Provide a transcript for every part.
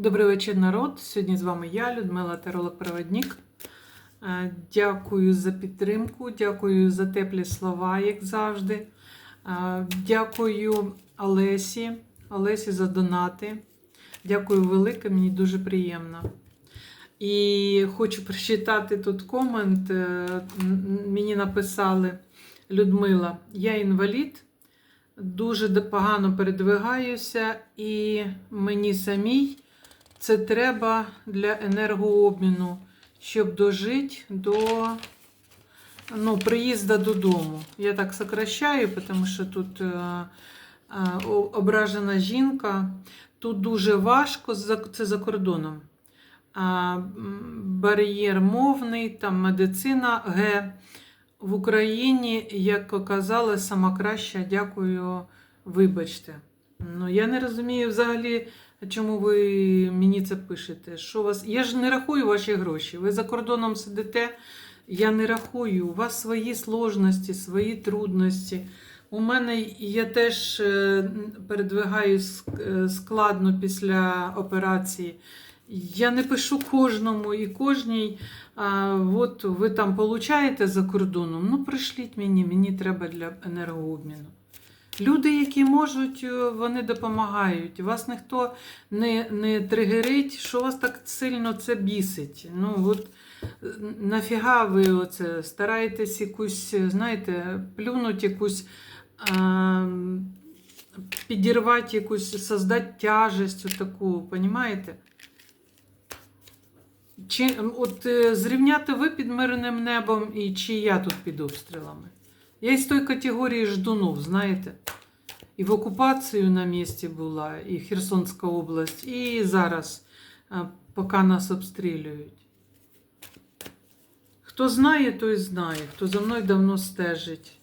Добрий вечір, народ. Сьогодні з вами я, Людмила Таролог-Проводник. Е, Дякую за підтримку, дякую за теплі слова, як завжди. Е, Дякую Олесі, Олесі за донати. Дякую велике, мені дуже приємно. І хочу прочитати тут комент. Е, Мені написали Людмила, я інвалід дуже погано передвигаюся, і мені самій це треба для енергообміну, щоб дожити до ну, приїзду додому. Я так сокращаю, тому що тут е, е, ображена жінка. Тут дуже важко, це за кордоном. А, бар'єр мовний, там медицина Г. В Україні, як оказалось, сама краща, дякую, вибачте. Ну, я не розумію взагалі, чому ви мені це пишете. Що вас... Я ж не рахую ваші гроші. Ви за кордоном сидите, я не рахую. У вас свої сложності, свої трудності. У мене я теж е, передвигаюсь е, складно після операції. Я не пишу кожному і кожній. А, от ви там получаєте за кордоном, ну пришліть мені, мені треба для енергообміну. Люди, які можуть, е, вони допомагають. Вас ніхто не, не тригерить, що вас так сильно це бісить. Ну, от нафіга ви оце стараєтесь якусь, знаєте, плюнуть якусь. А, підірвати якусь, создати тяжесть таку, понімаєте? Чи от е, зрівняти ви під мирним небом і чи я тут під обстрілами? Я із тої категорії ждунов, знаєте. І в окупацію на місці була, і Херсонська область, і зараз, поки нас обстрілюють. Хто знає, той знає, хто за мною давно стежить.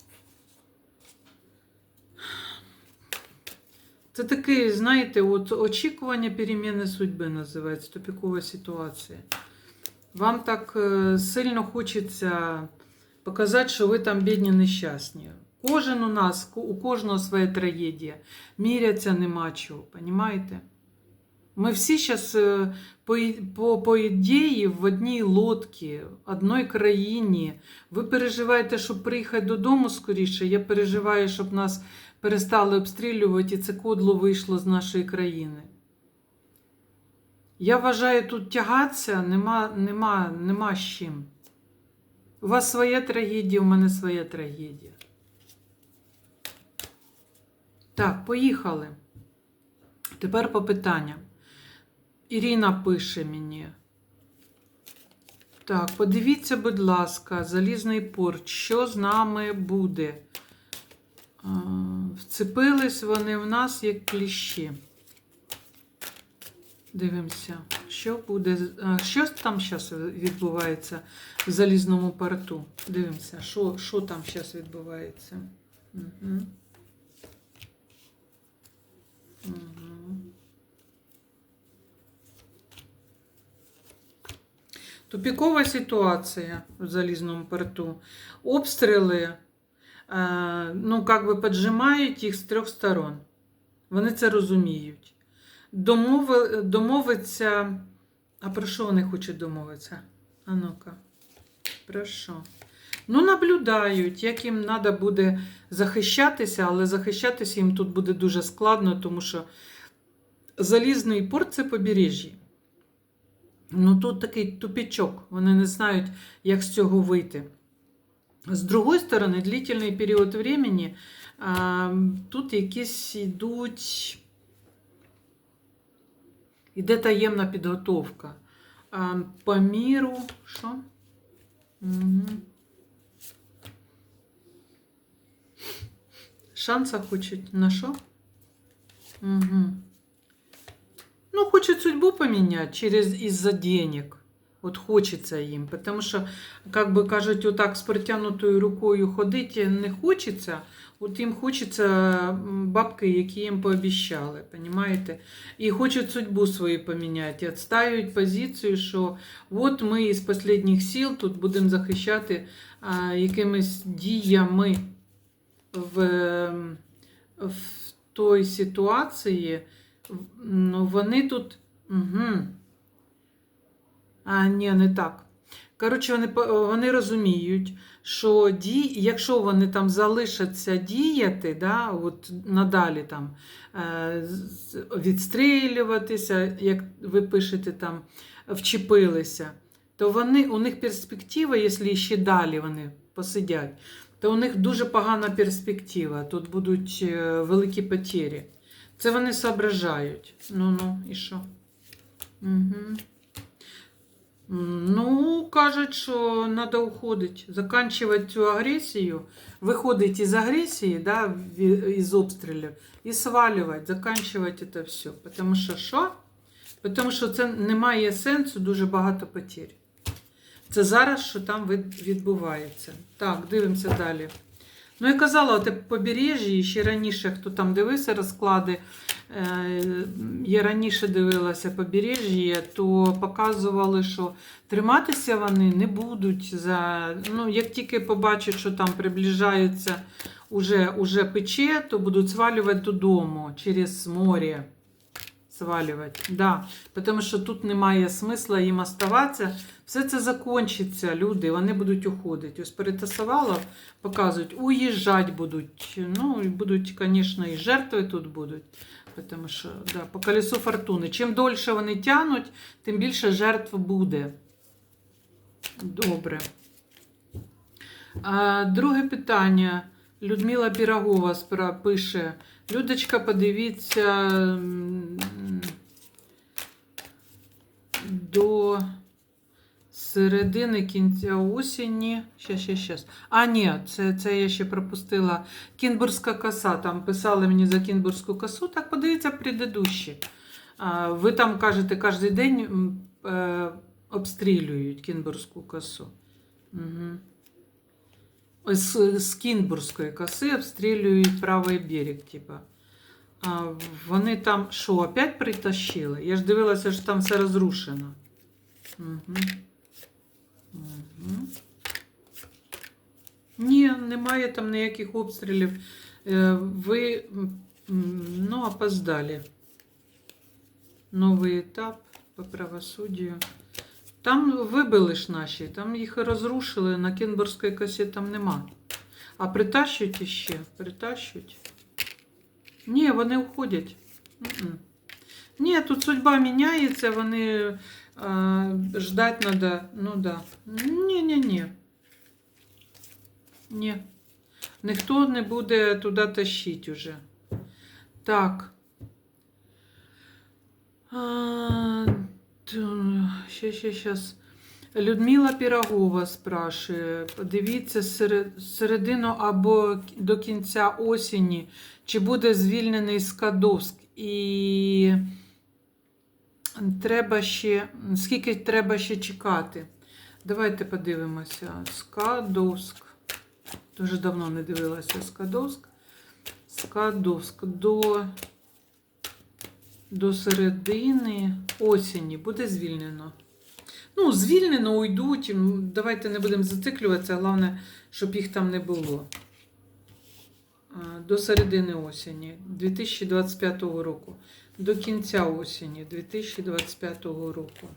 Це таке, знаєте, от очікування переміни судьби називається тупікова ситуація. Вам так е, сильно хочеться показати, що ви там бідні нещасні. Кожен у нас, у кожного своя трагедія. Міряться нема чого, понімаєте? Ми всі зараз по, по, по ідеї в одній лодці, одній країні. Ви переживаєте, щоб приїхати додому скоріше. Я переживаю, щоб нас перестали обстрілювати, і це кодло вийшло з нашої країни. Я вважаю, тут тягатися нема, нема, нема з чим. У вас своя трагедія, у мене своя трагедія. Так, поїхали. Тепер по питанням. Ірина пише мені. Так, подивіться, будь ласка, залізний порт, що з нами буде? Вцепились вони в нас як кліщі. Дивимося, що буде. Що там зараз відбувається в залізному порту? Дивимося, що, що там зараз відбувається. Угу. Угу. Тупікова ситуація в залізному порту. Обстріли, е, ну, як би поджимають їх з трьох сторон. Вони це розуміють. Домови, домовиться. А про що вони хочуть домовитися? А ну-ка, про що? Ну, наблюдають, як їм треба буде захищатися, але захищатися їм тут буде дуже складно, тому що залізний порт це побережжя. Ну, тут такий тупічок, вони не знають, як з цього вийти. З другої сторони, длительний період времени, тут якісь йдуть. Іде таємна підготовка. А, по міру. Що? Угу. Шанса хочуть на що? Угу. Ну, хочуть судьбу поменять через из-за денег. От хочеться їм. Тому що, як би кажуть, отак з протягнутою рукою ходити не хочеться. От їм хочеться бабки, які їм пообіщали, понимаєте? І хочуть судьбу свою поміняти. Відстають позицію, що от ми із останніх сил тут будемо захищати а, якимись діями в, в той ситуації. Ну, вони тут Угу. А, ні, не так. Коротше, вони, вони розуміють, що ді, якщо вони там залишаться діяти, да, от надалі там, е, відстрілюватися, як ви пишете там, вчепилися, то вони, у них перспектива, якщо ще далі вони посидять, то у них дуже погана перспектива. Тут будуть е, великі потері. Це вони соображають. Ну-ну, і що? Угу. Ну, кажуть, що треба уходити, закінчувати цю агресію, виходити із агресії, да, із обстрілів, і свалювати, закінчувати це все. Тому що що? Тому що це не має сенсу, дуже багато потерь. Це зараз, що там відбувається. Так, дивимося далі. Ну, я казала, от побережжя, ще раніше, хто там дивився розклади, е, я раніше дивилася побережжя, то показували, що триматися вони не будуть. За, ну, як тільки побачать, що там приближається уже, уже пече, то будуть свалювати додому через море. Свалювати. Да. Тому що тут немає смисла їм оставатися. Все це закінчиться, люди, вони будуть уходити. Ось перетасувала, показують, уїжджати будуть. Ну, і будуть, звісно, і жертви тут будуть. Тому що да, по колесу фортуни. Чим дольше вони тягнуть, тим більше жертв буде. Добре. А, друге питання. Людмила Пірогова спра- пише. Людочка, подивіться м, до середини кінця осені. Щас, щас, щас. А, ні, це, це я ще пропустила. Кінбурзька коса. Там писали мені за кінбурзьку косу. Так подивіться предыдущі. Ви там кажете, кожен день е, обстрілюють кінбурзьку косу. Угу. З, з Кінбурзької коси обстрілюють правий берег, типа. А вони там що, опять притащили? Я ж дивилася, що там все розрушено. Угу. Ні, немає там ніяких обстрілів. Е, Ви ну, опоздали. Новий етап по правосуддю. Там вибили ж наші, там їх розрушили, на Кінбурзькій косі там нема. А притащуть іще, притащуть. Ні, вони уходять. Ні, тут судьба міняється, вони а, ждать треба. Ну да. Ні, ні, ні. Ні. Ніхто не буде туди тащити уже. Так. Ще, ще, щас. Людмила Пірогова спрашує, подивіться середину або до кінця осені, чи буде звільнений Скадовськ і треба ще, скільки треба ще чекати. Давайте подивимося. Скадовськ. Дуже давно не дивилася Скадовськ. Скадовськ до, до середини осені буде звільнено. Ну, звільнено уйдуть. Давайте не будемо зациклюватися, головне, щоб їх там не було. До середини осені 2025 року. До кінця осені 2025 року.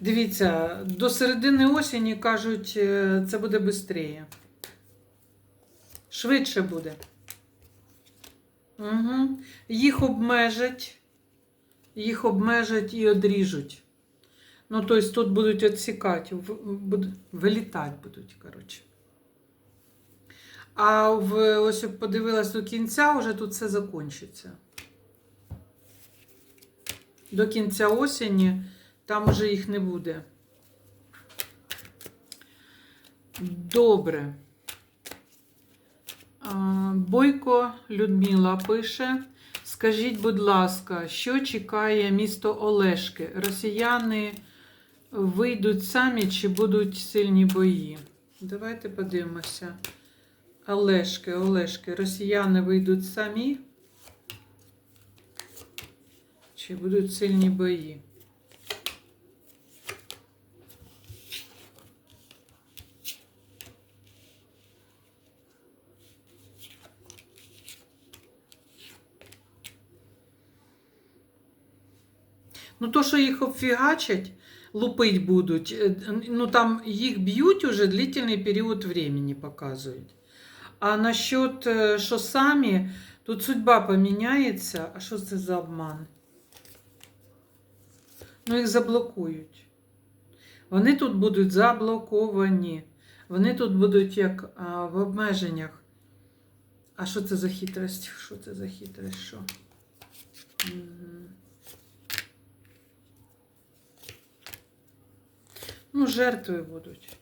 Дивіться, до середини осені кажуть, е, це буде швидше. Швидше буде. Угу. Їх обмежать, їх обмежать і одріжуть. Ну, тобто тут будуть відсікати, вилітати будуть, коротше. А в, ось подивилась до кінця, вже тут все закінчиться. До кінця осені там вже їх не буде. Добре. Бойко Людмила пише: Скажіть, будь ласка, що чекає місто Олешки? Росіяни вийдуть самі чи будуть сильні бої? Давайте подивимося. Олешки, Олешки. Росіяни вийдуть самі? Чи будуть сильні бої? Ну, то, що їх обфігачать, лупить будуть, е, ну там їх б'ють уже длительний період времени, показують. А насчет, е, що самі, тут судьба поміняється. А що це за обман? Ну, їх заблокують. Вони тут будуть заблоковані. Вони тут будуть як а, в обмеженнях. А що це за хитрость? Що це за хитрость? Що? Мгм. Ну, жертви будуть.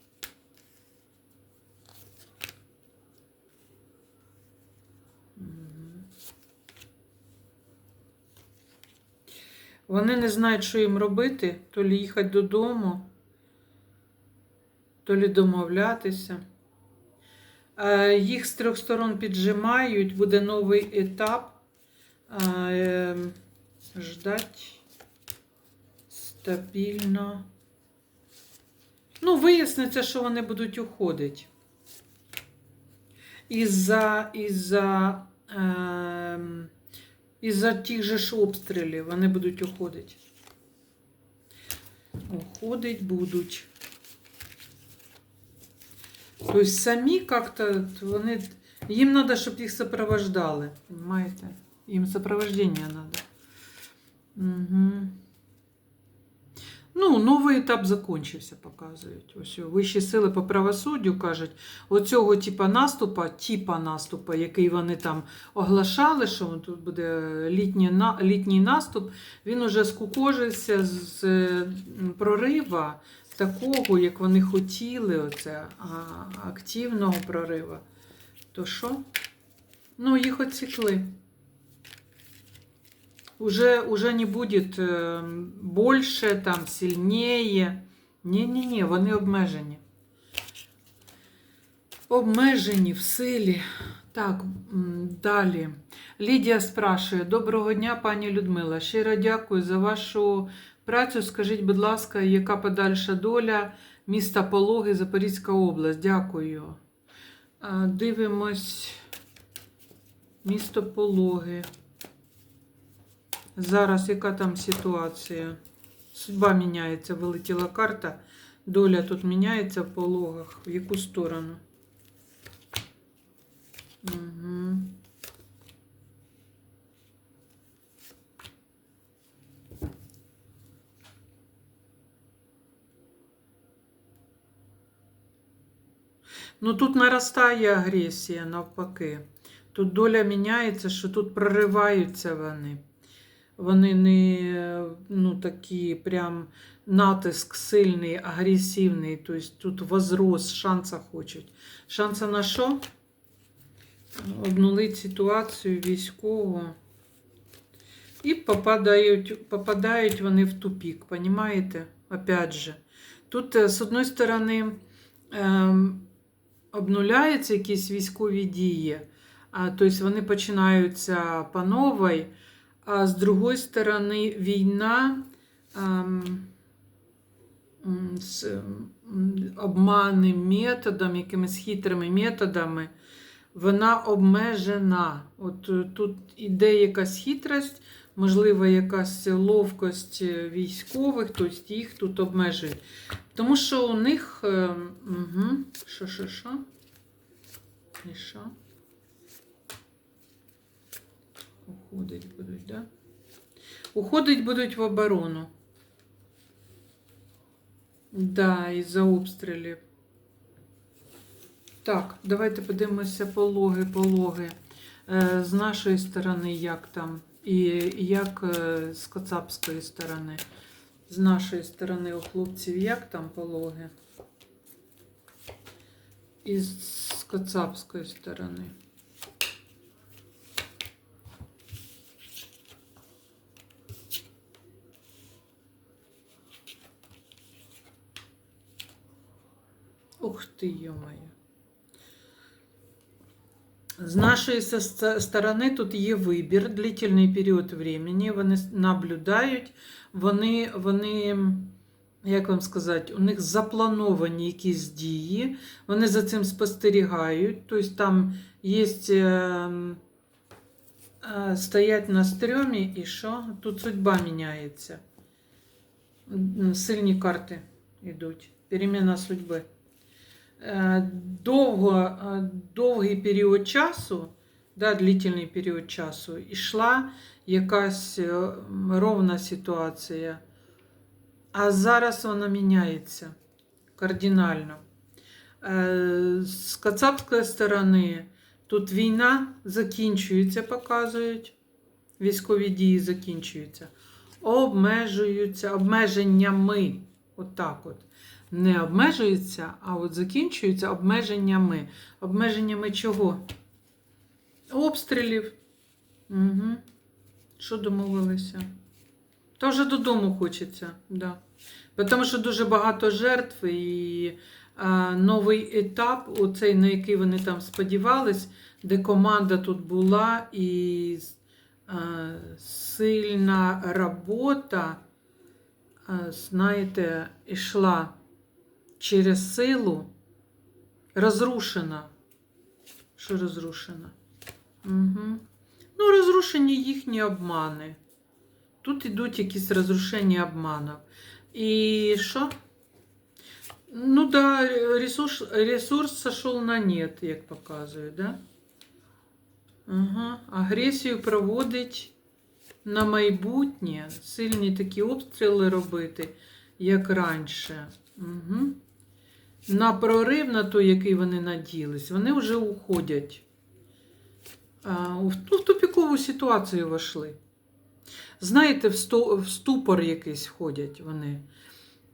Вони не знають, що їм робити, то лі їхати додому, то лі домовлятися. Е, Їх з трьох сторон піджимають, буде новий етап. Е, Ждать стабільно. Ну, виясниться, що вони будуть уходити. Із-за із-за, е, із-за тих же ж обстрілів вони будуть уходити. Уходить будуть. Тобто самі як-то вони. Їм треба, щоб їх сопровождали. Понимаєте? Їм сопровождення треба. Угу. Ну, новий етап закінчився, показують. Ось вищі сили по правосуддю кажуть, оцього типа наступа, типа наступа, який вони там оглашали, що тут буде літній, літній наступ, він уже скукожився з прорива такого, як вони хотіли, оце, активного прорива. То що? Ну, їх отсекли. Уже, уже не будет е, больше, там, сильнее. Ні-ні-ні, вони обмежені. Обмежені в силі. Так, далі. Лідія спрашує: Доброго дня, пані Людмила. Щиро дякую за вашу працю. Скажіть, будь ласка, яка подальша доля міста Пологи, Запорізька область? Дякую. Дивимось місто Пологи. Зараз яка там ситуація? Судьба міняється, вилетіла карта. Доля тут міняється в пологах. В яку сторону? Угу. Ну тут наростає агресія навпаки. Тут доля міняється, що тут прориваються вони. Вони не ну, такі прям натиск сильний, агресивний. Тобто тут возрос, шанса хочуть. Шанса на що? Обнулити ситуацію військову. І попадають, попадають вони в тупік, понимаєте? Опять же. Тут, е, з одної сторони, ем, обнуляються якісь військові дії, тобто вони починаються по новій, а з другої сторони, війна ем, з обманним методом, якимись хитрими методами, вона обмежена. От е, тут іде якась хитрость, можливо, якась ловкость е, військових, тобто їх тут обмежують. Тому що у них. е, Угу, що, що, що? І що? Уходить будуть, да? Уходить будуть в оборону. Да, із-за обстрілів. Так, давайте подивимося пологи, пологи. Е, З нашої сторони, як там, і як е, з Коцапської сторони. З нашої сторони у хлопців як там пологи? І з Коцапської сторони. Ух ти, йомаю. З нашої сторони тут є вибір, длительний період времени. Вони наблюдають, вони, вони, як вам сказати, у них заплановані якісь дії, вони за цим спостерігають. Тобто там є е, е, стоять на стрьомі і що? Тут судьба міняється. Сильні карти йдуть. Переміна судьби. Е, Довго, е, довгий період часу, да, длительний період часу, ішла якась е, ровна ситуація. А зараз вона міняється кардинально. З кацапської сторони тут війна закінчується, показують. Військові дії закінчуються. Обмежуються обмеженнями. Отак от. Не обмежуються, а от закінчуються обмеженнями. Обмеженнями чого? Обстрілів. Угу. Що домовилися? Та вже додому хочеться, да. Тому що дуже багато жертв і а, новий етап, оцей, на який вони там сподівались, де команда тут була і а, сильна робота, а, знаєте, йшла через силу, розрушена. Що розрушена? Угу. Ну, розрушені їхні обмани. Тут йдуть якісь розрушення обманів. І що? Ну да, ресурс, ресурс сошел на нет, як показує, да? Ага. Агресію проводить на майбутнє, сильні такі обстріли робити, як раніше. Угу. На прорив, на той, який вони надіялись, вони вже уходять. Ну, в тупікову ситуацію вийшли. Знаєте, в, ступор якийсь входять вони.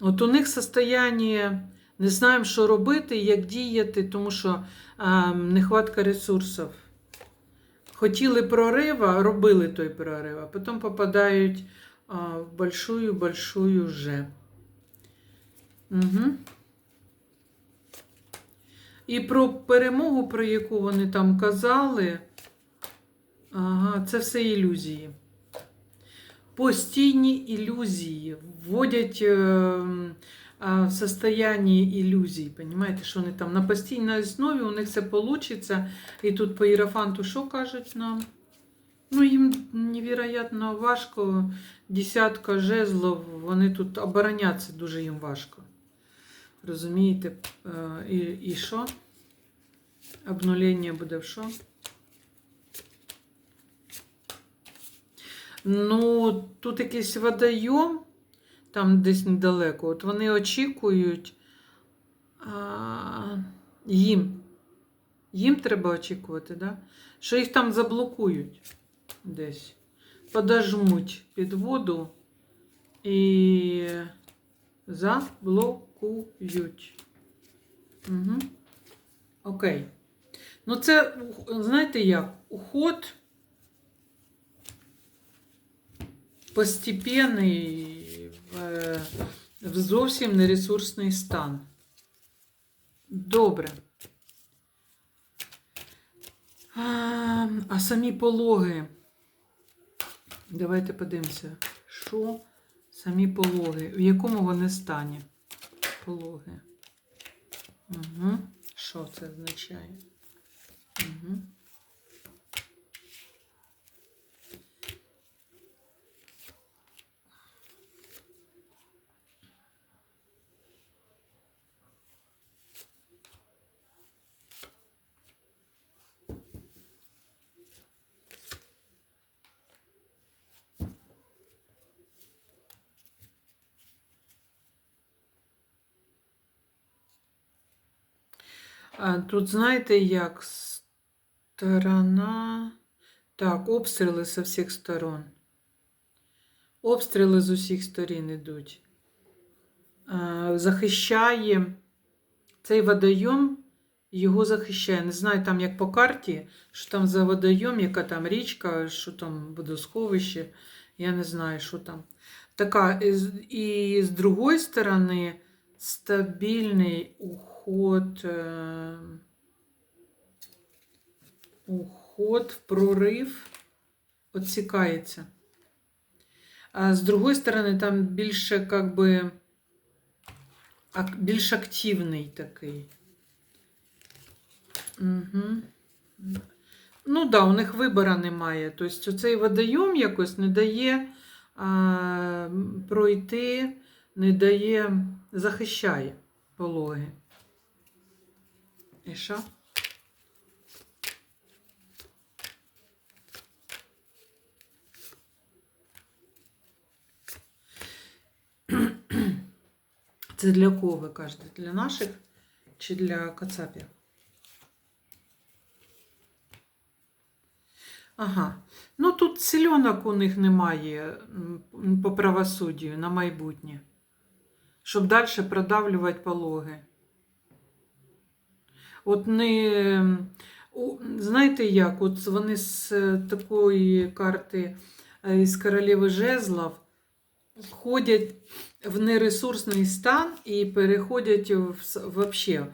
От у них состояние, не знаємо, що робити, як діяти, тому що а, нехватка ресурсів. Хотіли прорива, робили той прорив, а потім попадають а, в большую-большую же. Угу. І про перемогу, про яку вони там казали, ага, це все ілюзії. Постійні ілюзії вводять е, в состояние ілюзій. Понимаєте, що вони там на постійній основі у них все вийде. І тут по іерофанту що кажуть нам? Ну, їм невероятно важко. Десятка жезлов, вони тут оборонятися дуже їм важко. Розумієте? Е, І, і що? Обнулення буде в що? Ну, тут якийсь водойом, там десь недалеко. От вони очікують а, їм. Їм треба очікувати, да? що їх там заблокують десь. Подожмуть під воду і заблокують. Угу. Окей. Ну, це, знаєте як, уход. постепенний в, в зовсім нересурсний стан. Добре. А, а самі пологи. Давайте подивимося, що самі пологи, в якому вони стані? Пологи. Угу. Що це означає? Угу. Тут, знаєте, як сторона. Так, обстріли з всіх сторон. Обстріли з усіх сторін йдуть. А, Захищає цей водойом, його захищає. Не знаю, там як по карті, що там за водойом, яка там річка, що там водосховище. Я не знаю, що там. Така, і з- другої сторони стабільний уход, е, уход прорив отсікається. А з другої сторони, там більше, как би, більш активний такий. Угу. Ну да, у них вибора немає. Тобто цей водойом якось не дає а, пройти не дає, захищає пологи. І що? Це для кого ви кажете? Для наших чи для кацапів? Ага. Ну тут сільонок у них немає по правосуддю на майбутнє. Щоб далі продавлювати пологи. От не. Знаєте як? От вони з е, такої карти е, із королеви жезлов входять в нересурсний стан і переходять в, вообще, е,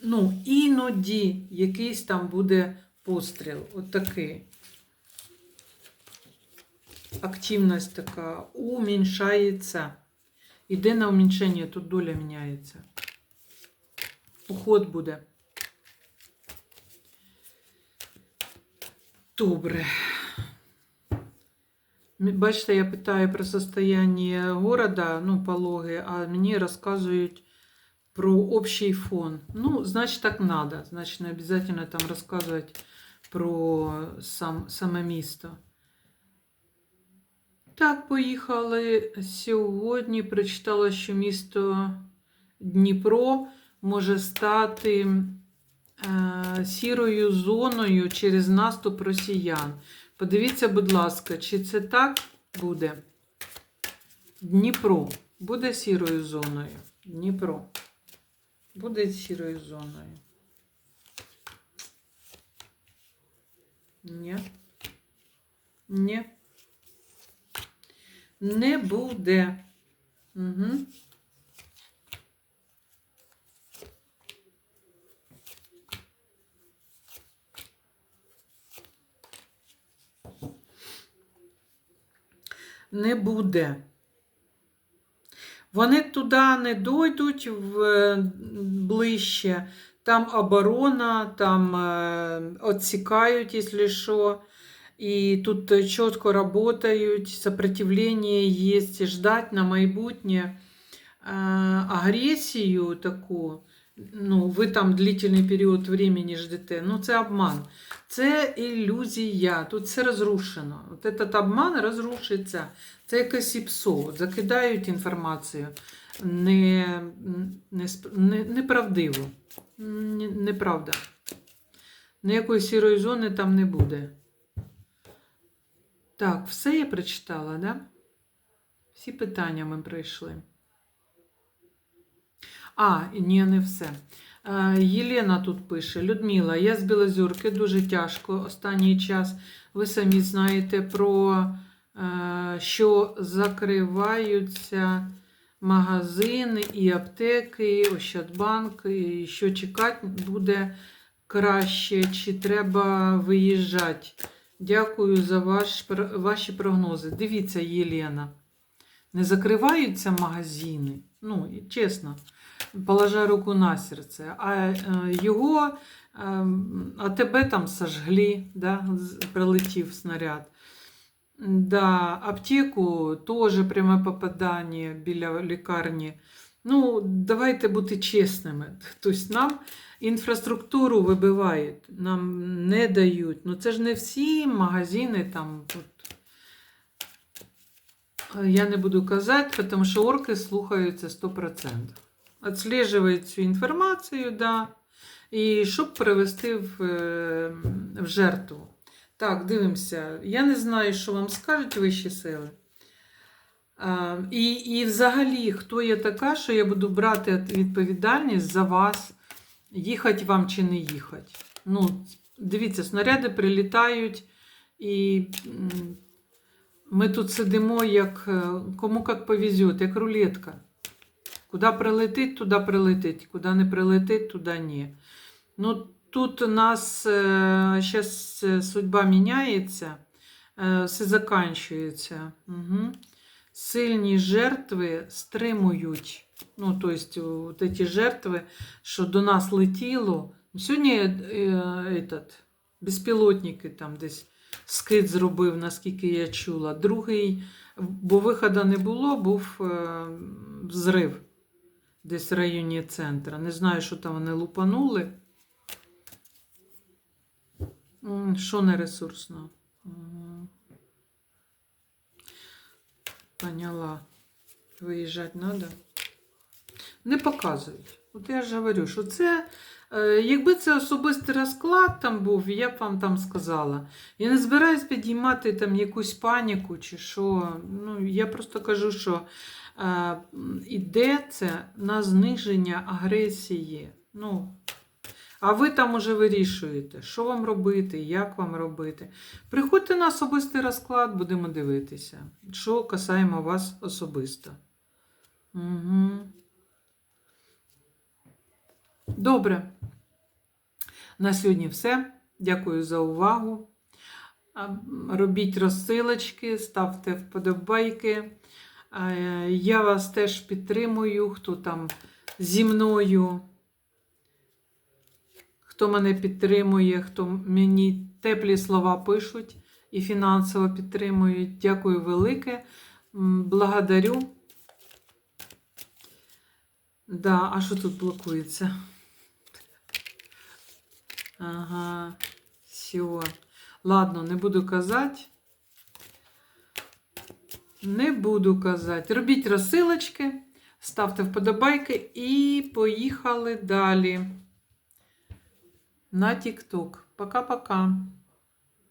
ну, іноді якийсь там буде постріл. От такий. Активність така уміншається. Іде на уменьшення, тут доля міняється. Уход буде. Добре. Бачите, я питаю про состояние города, ну, пологи, а мені розказують про общий фон. Ну, значить, так надо. Значить, не обязательно там розказувати про сам, саме місто. Так, поїхали сьогодні. Прочитала, що місто Дніпро може стати е, сірою зоною через наступ росіян. Подивіться, будь ласка, чи це так буде? Дніпро буде сірою зоною. Дніпро буде сірою зоною. Ні. Ні. Не буде. Угу. Не буде. Вони туди не дойдуть в, ближче. Там оборона, там е, відсікають, якщо що. І тут е, чітко працюють, сопротивлення є, ждать на майбутнє е, агресію таку. Ну, ви там длительний період времени ждете. Ну, це обман. Це ілюзія. Тут все розрушено. От этот обман розрушиться. Це якесь ІПСО. Закидають інформацію не, не, не, неправдиву. Неправда. Ніякої сірої зони там не буде. Так, все я прочитала, да? Всі питання ми пройшли. А, ні, не все. Е, Єлена тут пише: Людмила, я з Білозюрки, дуже тяжко останній час. Ви самі знаєте про е, що закриваються магазини і аптеки, Ощадбанк, і що чекати буде краще, чи треба виїжджати. Дякую за ваш, ваші прогнози. Дивіться, Єлена, не закриваються магазини. Ну, чесно, положа руку на серце. А е, його, е, а тебе там сожгли, да, прилетів снаряд. Да, аптеку теж пряме попадання біля лікарні. Ну, давайте бути чесними. Тобто нам інфраструктуру вибивають, нам не дають. Ну це ж не всі магазини там. От. Я не буду казати, тому що орки слухаються 100%. Отслеживають цю інформацію, да, і щоб перевести в, е, в жертву. Так, дивимося. Я не знаю, що вам скажуть вищі сили. А, і, і взагалі, хто я така, що я буду брати відповідальність за вас, їхати вам чи не їхати. Ну, дивіться, снаряди прилітають, і ми тут сидимо, як е, кому як повезет, як рулетка. Куди прилетить, туди прилетить, куди не прилетить, туди ні. Ну, тут у нас зараз судьба міняється, е, все закінчується. Угу. Сильні жертви стримують. Ну, тобто, от ці жертви, що до нас летіло. Сьогодні е, этот, безпілотники там десь скид зробив, наскільки я чула. Другий бо виходу не було, був е, взрив десь в районі центра. Не знаю, що там вони лупанули. Що не ресурсно? Поняла. Виїжджати треба. Не показують. От я ж говорю, що це, якби це особистий розклад там був, я б вам там сказала. Я не збираюсь підіймати там якусь паніку чи що. Ну, я просто кажу, що е, іде це на зниження агресії. Ну, а ви там уже вирішуєте, що вам робити, як вам робити. Приходьте на особистий розклад, будемо дивитися, що касаємо вас особисто. Угу. Добре. На сьогодні все. Дякую за увагу. Робіть розсилочки, ставте вподобайки. Я вас теж підтримую, хто там зі мною, хто мене підтримує, хто мені теплі слова пишуть і фінансово підтримують. Дякую велике. Благодарю. Да, а що тут блокується? Ага, все. Ладно, не буду казати. Не буду казати. Робіть розсилочки, ставте вподобайки і поїхали далі на TikTok. Пока-пока.